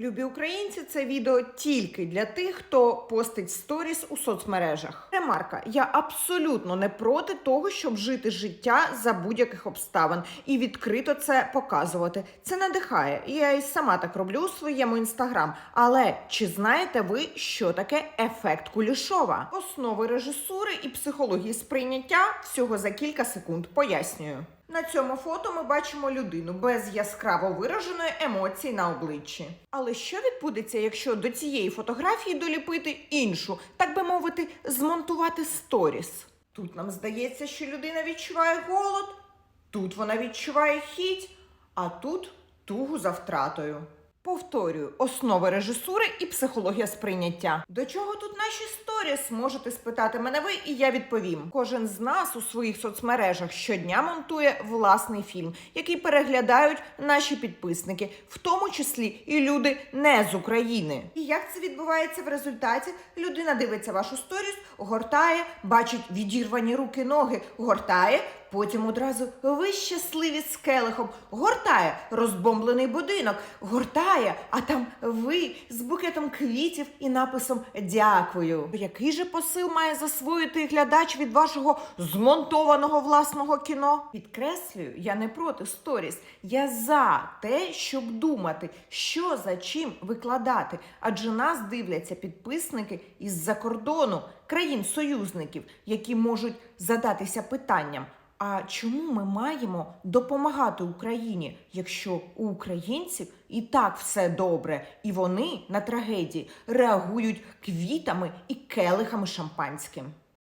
Любі українці, це відео тільки для тих, хто постить сторіс у соцмережах. Ремарка: я абсолютно не проти того, щоб жити життя за будь-яких обставин і відкрито це показувати. Це надихає. Я і сама так роблю у своєму інстаграм. Але чи знаєте ви, що таке ефект Кулішова? Основи режисури і психології сприйняття всього за кілька секунд пояснюю. На цьому фото ми бачимо людину без яскраво вираженої емоції на обличчі. Але що відбудеться, якщо до цієї фотографії доліпити іншу, так би мовити, змонтувати сторіс? Тут нам здається, що людина відчуває голод, тут вона відчуває хіть, а тут тугу за втратою. Повторюю, основи режисури і психологія сприйняття. До чого тут наші сторіс? Можете спитати мене ви, і я відповім. Кожен з нас у своїх соцмережах щодня монтує власний фільм, який переглядають наші підписники, в тому числі і люди не з України. І як це відбувається в результаті? Людина дивиться вашу сторіс, гортає, бачить відірвані руки, ноги, гортає. Потім одразу ви щасливі з келихом, гортає розбомблений будинок, гортає, а там ви з букетом квітів і написом Дякую. Який же посил має засвоїти глядач від вашого змонтованого власного кіно? Підкреслюю, я не проти сторіс. Я за те, щоб думати, що за чим викладати. Адже нас дивляться підписники із-за кордону, країн-союзників, які можуть задатися питанням. А чому ми маємо допомагати Україні, якщо у українців і так все добре, і вони на трагедії реагують квітами і келихами шампанським?